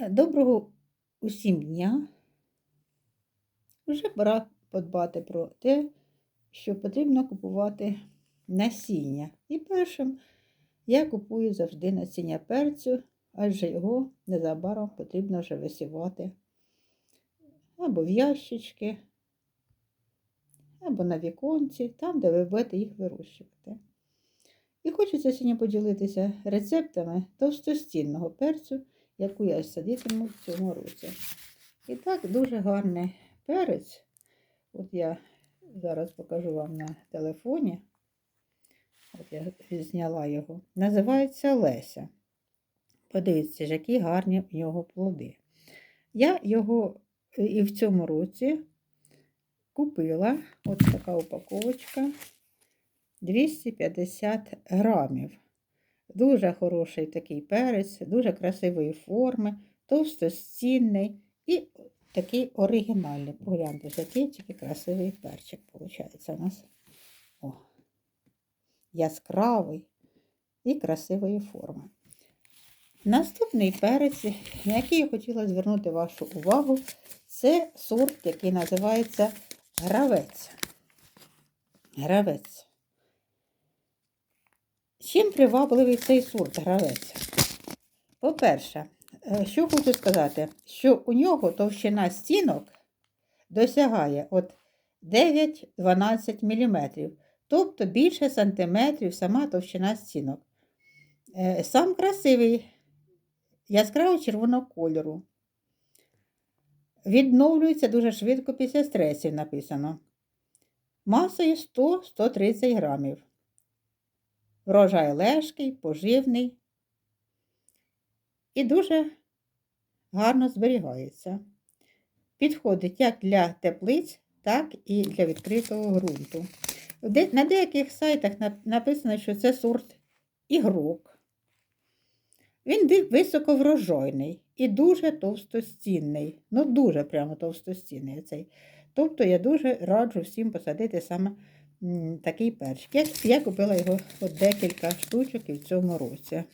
Доброго усім дня. Вже пора подбати про те, що потрібно купувати насіння. І першим я купую завжди насіння перцю, адже його незабаром потрібно вже висівати або в ящички, або на віконці, там, де ви будете їх вирощувати. І хочеться сьогодні поділитися рецептами товстостінного перцю, яку я садитиму в цьому році. І так, дуже гарний перець. От я зараз покажу вам на телефоні. От я зняла його. Називається Леся. Подивіться, які гарні в нього плоди. Я його і в цьому році купила от така упаковочка 250 грамів. Дуже хороший такий перець, дуже красивої форми, товстостінний і такий оригінальний. Погляньте, який тільки красивий перчик виходить у нас. О, яскравий і красивої форми. Наступний перець, на який я хотіла звернути вашу увагу, це сорт, який називається гравець. Гравець. Чим привабливий цей сорт гравець? По-перше, що хочу сказати, що у нього товщина стінок досягає от 9-12 мм, тобто більше сантиметрів сама товщина стінок. Сам красивий, яскраво червоного кольору. Відновлюється дуже швидко після стресів написано. Масою 100-130 грамів. Врожай лежкий, поживний і дуже гарно зберігається. Підходить як для теплиць, так і для відкритого ґрунту. На деяких сайтах написано, що це сорт ігрок. Він високоврожайний і дуже товстостінний. Ну, дуже прямо товстостінний цей. Тобто я дуже раджу всім посадити саме такий перчик. Я, я купила його от декілька штучок і в цьому році.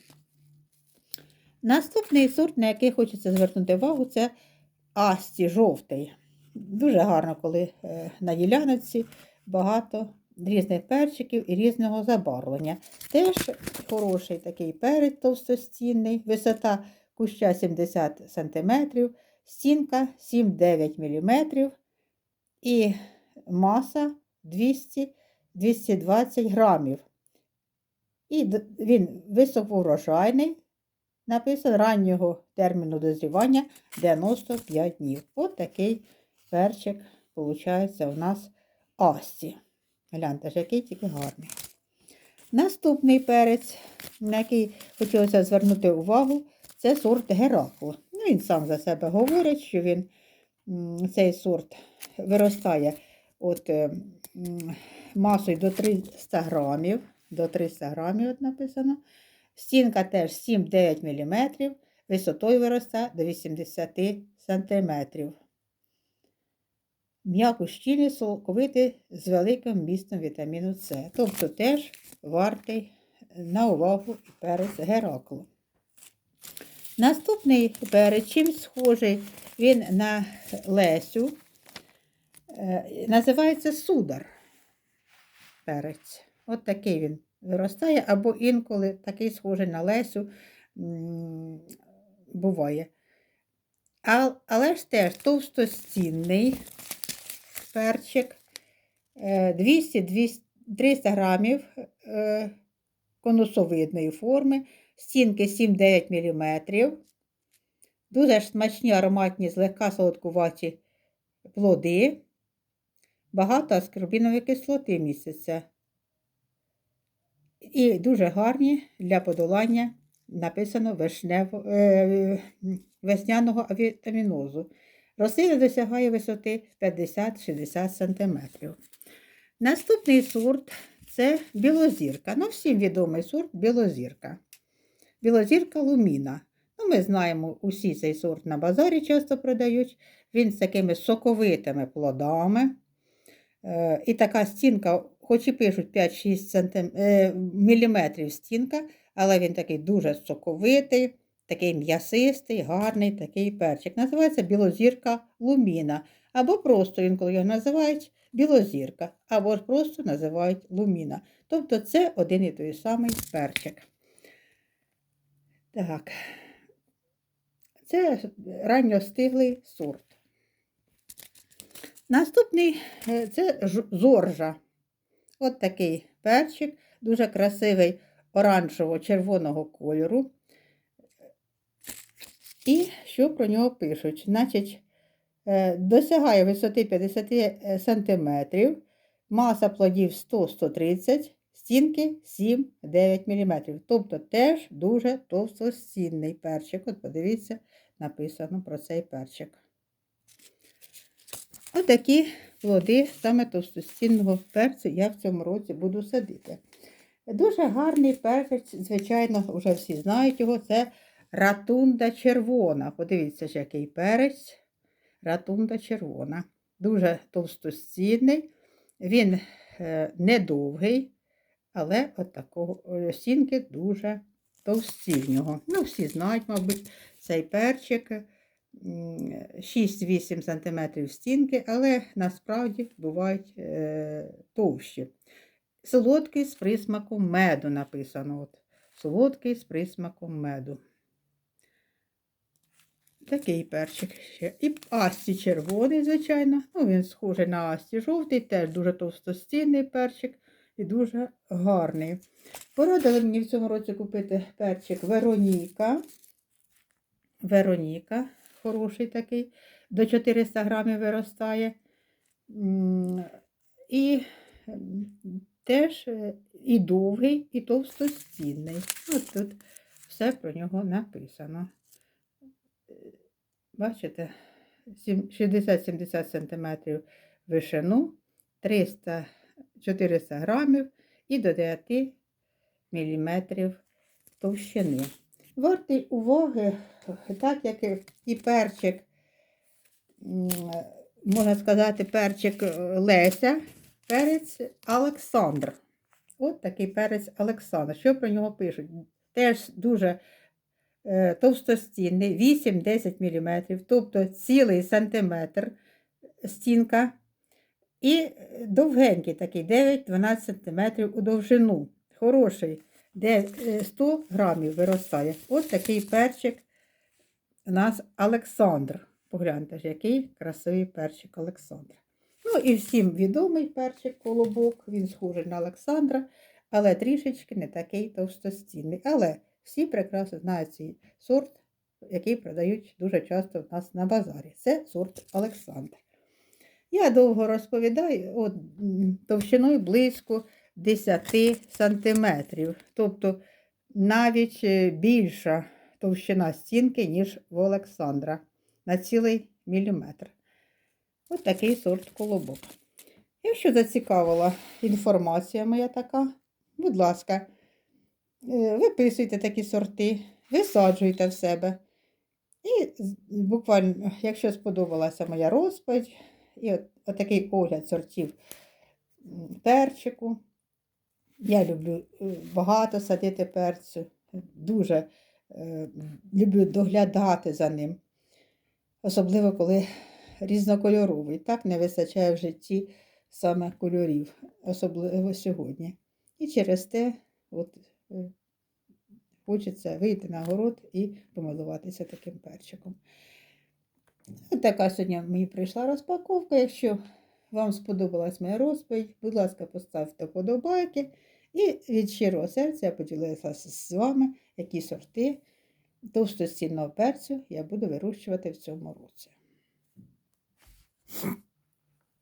Наступний сорт, на який хочеться звернути увагу, це асті жовтий. Дуже гарно, коли е, на ділянці багато різних перчиків і різного забарвлення. Теж хороший такий перець товстостінний, висота куща 70 см, стінка 7-9 мм і маса 200-220 грамів. І він високоврожайний, написано раннього терміну дозрівання 95 днів. От такий перчик, виходить, у нас асті. Гляньте, ж який тільки гарний. Наступний перець, на який хотілося звернути увагу, це сорт Геракл. Ну, Він сам за себе говорить, що він цей сорт виростає от е, масою до 300 грамів. До 300 грамів написано. Стінка теж 7-9 мм, висотою виростає до 80 см. М'яко щільний соковитий з великим містом вітаміну С. Тобто теж вартий на увагу перець Гераклу. Наступний перець, чим схожий він на Лесю, е, називається судар перець. От такий він виростає, або інколи такий схожий на Лесю буває. Але ж теж товстостінний перчик 200-300 е, грамів е, конусовидної форми, стінки 7-9 мм. Дуже смачні ароматні, злегка солодкуваті плоди, багато аскорбінової кислоти міститься. І дуже гарні для подолання написано вишнево, е, весняного авітамінозу. Рослина досягає висоти 50-60 см. Наступний сорт це білозірка. Ну, всім відомий сорт білозірка. Білозірка луміна. Ну, Ми знаємо, усі цей сорт на базарі часто продають. Він з такими соковитими плодами. Е, і така стінка, хоч і пишуть 5-6 мм стінка, але він такий дуже соковитий, такий м'ясистий, гарний такий перчик. Називається білозірка луміна. Або просто інколи його називають білозірка, або просто називають луміна. Тобто це один і той самий перчик. Так, це ранньостиглий сорт. Наступний е, це зоржа. От такий перчик, дуже красивий оранжево-червоного кольору. І що про нього пишуть? Значить, е, досягає висоти 50 см, маса плодів 100-130 стінки 7-9 мм. Тобто теж дуже товстостінний перчик. От подивіться, написано про цей перчик. Отакі плоди саме товстостінного перцю я в цьому році буду садити. Дуже гарний перець, звичайно, вже всі знають його. Це ратунда червона. Подивіться, ж, який перець. Ратунда червона. Дуже товстостінний. Він е, недовгий, але от такого стінки дуже товсті. Ну, всі знають, мабуть, цей перчик. М, 6-8 см стінки, але насправді бувають е, товщі. Солодкий з присмаком меду написано. От. Солодкий з присмаком меду. Такий перчик ще. І асті червоний, звичайно. Ну, він схожий на асті жовтий, теж дуже товстостінний перчик і дуже гарний. Порадили мені в цьому році купити перчик Вероніка. Вероніка, хороший такий, до 400 грамів виростає. І теж е, і довгий, і товстостінний. От тут все про нього написано. Бачите, 60-70 см вишину, 300-400 грамів і до 9 мм товщини. Вартий уваги, так як і- перчик, можна сказати, перчик е, Леся, перець Олександр. От такий перець Олександр. Що про нього пишуть? Теж дуже е, товстостінний, 8-10 мм, тобто цілий сантиметр стінка. І довгенький такий 9-12 см у довжину. Хороший, де е, 100 грамів виростає. От такий перчик у нас Олександр. Погляньте ж, який красивий перчик Олександр. Ну і всім відомий перчик колобок, він схожий на Олександра, але трішечки не такий товстостінний. Але всі прекрасно знають цей сорт, який продають дуже часто в нас на базарі. Це сорт Олександр. Я довго розповідаю, от, товщиною близько 10 сантиметрів. Тобто навіть е, більша товщина стінки, ніж в Олександра на цілий міліметр. Ось такий сорт колобок. Якщо зацікавила інформація моя така, будь ласка, е, виписуйте такі сорти, висаджуйте в себе. І буквально, якщо сподобалася моя розповідь, і от, отакий огляд сортів перчику. Я люблю е, багато садити перцю, дуже е, люблю доглядати за ним. Особливо, коли різнокольоровий. Так не вистачає в житті саме кольорів, особливо сьогодні. І через те от, е, хочеться вийти на город і помилуватися таким перчиком. Така сьогодні мені прийшла розпаковка. Якщо вам сподобалась моя розповідь, будь ласка, поставте вподобайки. І від щирого серця я поділилася з вами, які сорти товстостінного перцю я буду вирощувати в цьому році.